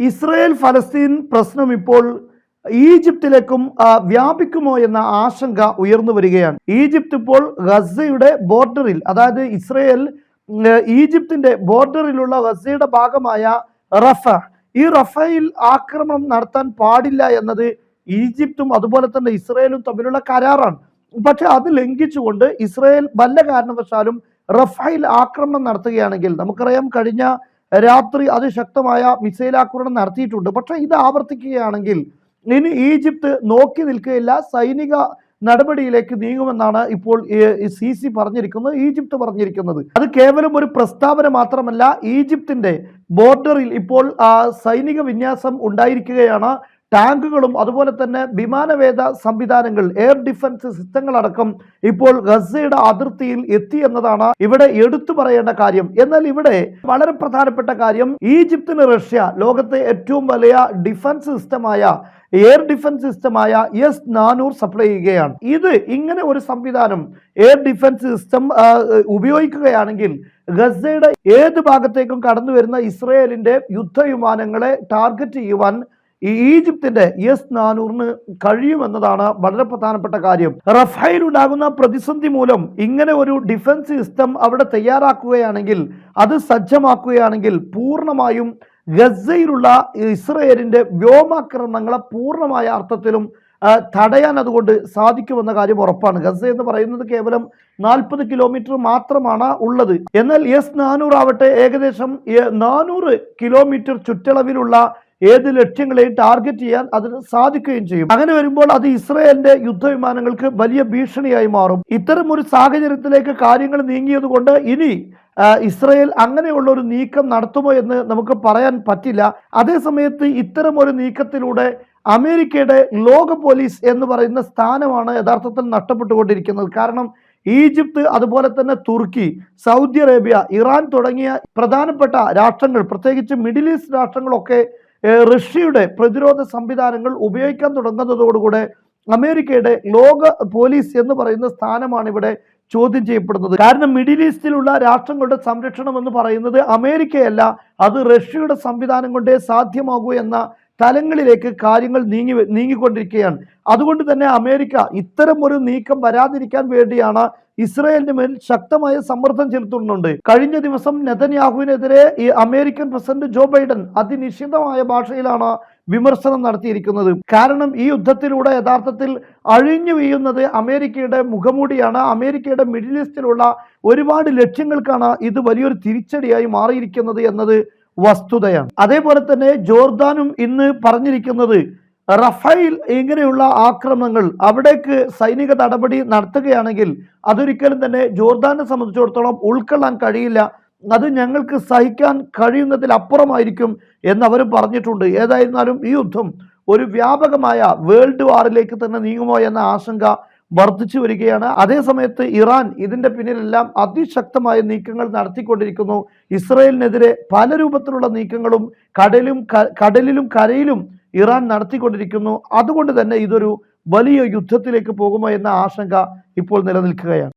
Israel ഫലസ്തീൻ പ്രശ്നം ഇപ്പോൾ ഈജിപ്തിലേക്കും വ്യാപിക്കുമോ എന്ന ആശങ്ക ഉയർന്നു വരികയാണ്. ഈജിപ്ത് ഇപ്പോൾ ഗസയുടെ ബോർഡറിൽ അതായത് ഇസ്രയേൽ ഈജിപ്തിന്റെ ബോർഡറിലുള്ള ഗസയുടെ ഭാഗമായ റഫ ഈ റഫയിൽ ആക്രമണം നടത്താൻ പാടില്ല എന്നത് ഈജിപ്തും അതുപോലെ തന്നെ ഇസ്രയേലും തമ്മിലുള്ള കരാറാണ്. പക്ഷെ അത് ലംഘിച്ചുകൊണ്ട് ഇസ്രയേൽ വല്ല കാരണവശാലും റഫയിൽ ആക്രമണം നടത്തുകയാണെങ്കിൽ നമുക്കറിയാം കഴിഞ്ഞ രാത്രി അതിശക്തമായ മിസൈൽ ആക്രമണം നടത്തിയിട്ടുണ്ട്. പക്ഷേ ഇത് ആവർത്തിക്കുകയാണെങ്കിൽ ഇനി ഈജിപ്ത് നോക്കി നിൽക്കുകയില്ല. സൈനിക നടപടിയിലേക്ക് നീങ്ങുമെന്നാണ് ഇപ്പോൾ സി സി പറഞ്ഞിരിക്കുന്നത് ഈജിപ്ത് പറഞ്ഞിരിക്കുന്നത്. അത് കേവലം ഒരു പ്രസ്താവന മാത്രമല്ല ഈജിപ്തിന്റെ ബോർഡറിൽ ഇപ്പോൾ സൈനിക വിന്യാസം ഉണ്ടായിരിക്കുകയാണ്. ടാങ്കുകളും അതുപോലെ തന്നെ വിമാനവേദ സംവിധാനങ്ങൾ എയർ ഡിഫൻസ് സിസ്റ്റങ്ങളടക്കം ഇപ്പോൾ ഗസയുടെ അതിർത്തിയിൽ എത്തി എന്നതാണ് ഇവിടെ എടുത്തു പറയേണ്ട കാര്യം. എന്നാൽ ഇവിടെ വളരെ പ്രധാനപ്പെട്ട കാര്യം ഈജിപ്തിന് റഷ്യ ലോകത്തെ ഏറ്റവും വലിയ ഡിഫൻസ് സിസ്റ്റമായ എയർ ഡിഫൻസ് സിസ്റ്റമായ എസ് നാനൂർ സപ്ലൈ ചെയ്യുകയാണ്. ഇത് ഇങ്ങനെ ഒരു സംവിധാനം എയർ ഡിഫൻസ് സിസ്റ്റം ഉപയോഗിക്കുകയാണെങ്കിൽ ഗസയുടെ ഏത് ഭാഗത്തേക്കും കടന്നു വരുന്ന ഇസ്രയേലിന്റെ യുദ്ധവിമാനങ്ങളെ ടാർഗറ്റ് ചെയ്യുവാൻ ഈജിപ്തിന്റെ എസ് നാനൂറിന് കഴിയുമെന്നതാണ് വളരെ പ്രധാനപ്പെട്ട കാര്യം. റഫൈൽ ഉണ്ടാകുന്ന പ്രതിസന്ധി മൂലം ഇങ്ങനെ ഒരു ഡിഫൻസ് സിസ്റ്റം അവിടെ തയ്യാറാക്കുകയാണെങ്കിൽ അത് സജ്ജമാക്കുകയാണെങ്കിൽ പൂർണമായും ഗസയിലുള്ള ഇസ്രയേലിന്റെ വ്യോമാക്രമണങ്ങളെ പൂർണമായ അർത്ഥത്തിലും തടയാൻ അതുകൊണ്ട് സാധിക്കുമെന്ന കാര്യം ഉറപ്പാണ്. ഗസ എന്ന് പറയുന്നത് കേവലം നാൽപ്പത് കിലോമീറ്റർ മാത്രമാണ് ഉള്ളത്. എന്നാൽ എസ് നാനൂറ് ആവട്ടെ ഏകദേശം നാനൂറ് കിലോമീറ്റർ ചുറ്റളവിലുള്ള ഏത് ലക്ഷ്യങ്ങളെയും ടാർഗറ്റ് ചെയ്യാൻ അതിന് സാധിക്കുകയും ചെയ്യും. അങ്ങനെ വരുമ്പോൾ അത് ഇസ്രയേലിന്റെ യുദ്ധവിമാനങ്ങൾക്ക് വലിയ ഭീഷണിയായി മാറും. ഇത്തരം ഒരു സാഹചര്യത്തിലേക്ക് കാര്യങ്ങൾ നീങ്ങിയതുകൊണ്ട് ഇനി ഇസ്രയേൽ അങ്ങനെയുള്ള ഒരു നീക്കം നടത്തുമോ എന്ന് നമുക്ക് പറയാൻ പറ്റില്ല. അതേസമയത്ത് ഇത്തരം ഒരു നീക്കത്തിലൂടെ അമേരിക്കയുടെ ലോക പോലീസ് എന്ന് പറയുന്ന സ്ഥാനമാണ് യഥാർത്ഥത്തിൽ നഷ്ടപ്പെട്ടുകൊണ്ടിരിക്കുന്നത്. കാരണം ഈജിപ്ത് അതുപോലെ തന്നെ തുർക്കി സൗദി അറേബ്യ ഇറാൻ തുടങ്ങിയ പ്രധാനപ്പെട്ട രാഷ്ട്രങ്ങൾ പ്രത്യേകിച്ച് മിഡിൽ ഈസ്റ്റ് രാഷ്ട്രങ്ങളൊക്കെ റഷ്യയുടെ പ്രതിരോധ സംവിധാനങ്ങൾ ഉപയോഗിക്കാൻ തുടങ്ങുന്നതോടുകൂടെ അമേരിക്കയുടെ ലോക പോലീസ് എന്ന് പറയുന്ന സ്ഥാനമാണ് ഇവിടെ ചോദ്യം ചെയ്യപ്പെടുന്നത്. കാരണം മിഡിൽ ഈസ്റ്റിലുള്ള രാഷ്ട്രങ്ങളുടെ സംരക്ഷണം എന്ന് പറയുന്നത് അമേരിക്കയല്ല അത് റഷ്യയുടെ സംവിധാനം കൊണ്ടേ സാധ്യമാകൂ എന്ന തലങ്ങളിലേക്ക് കാര്യങ്ങൾ നീങ്ങി നീങ്ങിക്കൊണ്ടിരിക്കുകയാണ്. അതുകൊണ്ട് തന്നെ അമേരിക്ക ഇത്തരം ഒരു നീക്കം വരാതിരിക്കാൻ വേണ്ടിയാണ് ഇസ്രയേലിന് മേൽ ശക്തമായ സമ്മർദ്ദം ചെലുത്തുന്നുണ്ട്. കഴിഞ്ഞ ദിവസം നെതന്യാഹുവിനെതിരെ ഈ അമേരിക്കൻ പ്രസിഡന്റ് ജോ ബൈഡൻ അതിനിശ്ചിതമായ ഭാഷയിലാണ് വിമർശനം നടത്തിയിരിക്കുന്നത്. കാരണം ഈ യുദ്ധത്തിലൂടെ യഥാർത്ഥത്തിൽ അഴിഞ്ഞു വീഴുന്നത് അമേരിക്കയുടെ മുഖമൂടിയാണ്. അമേരിക്കയുടെ മിഡിൽ ഈസ്റ്റിലുള്ള ഒരുപാട് ലക്ഷ്യങ്ങൾക്കാണ് ഇത് വലിയൊരു തിരിച്ചടിയായി മാറിയിരിക്കുന്നത് എന്നത് വസ്തുതയാണ്. അതേപോലെ തന്നെ ജോർദാനും ഇന്ന് പറഞ്ഞിരിക്കുന്നത് റഫൈൽ ഇങ്ങനെയുള്ള ആക്രമണങ്ങൾ അവിടേക്ക് സൈനിക നടപടി നടത്തുകയാണെങ്കിൽ അതൊരിക്കലും തന്നെ ജോർദാനെ സംബന്ധിച്ചിടത്തോളം ഉൾക്കൊള്ളാൻ കഴിയില്ല. അത് ഞങ്ങൾക്ക് സഹിക്കാൻ കഴിയുന്നതിലപ്പുറമായിരിക്കും എന്ന് അവർ പറഞ്ഞിട്ടുണ്ട്. ഏതായിരുന്നാലും ഈ യുദ്ധം ഒരു വ്യാപകമായ വേൾഡ് വാറിലേക്ക് തന്നെ നീങ്ങുമോ എന്ന ആശങ്ക വർദ്ധിച്ചു വരികയാണ്. അതേസമയത്ത് ഇറാൻ ഇതിന്റെ പിന്നിലെല്ലാം അതിശക്തമായ നീക്കങ്ങൾ നടത്തിക്കൊണ്ടിരിക്കുന്നു. ഇസ്രയേലിനെതിരെ പല രൂപത്തിലുള്ള നീക്കങ്ങളും കടലും കടലിലും കരയിലും ഇറാൻ നടത്തിക്കൊണ്ടിരിക്കുന്നു. അതുകൊണ്ട് തന്നെ ഇതൊരു വലിയ യുദ്ധത്തിലേക്ക് പോകുമോ എന്ന ആശങ്ക ഇപ്പോൾ നിലനിൽക്കുകയാണ്.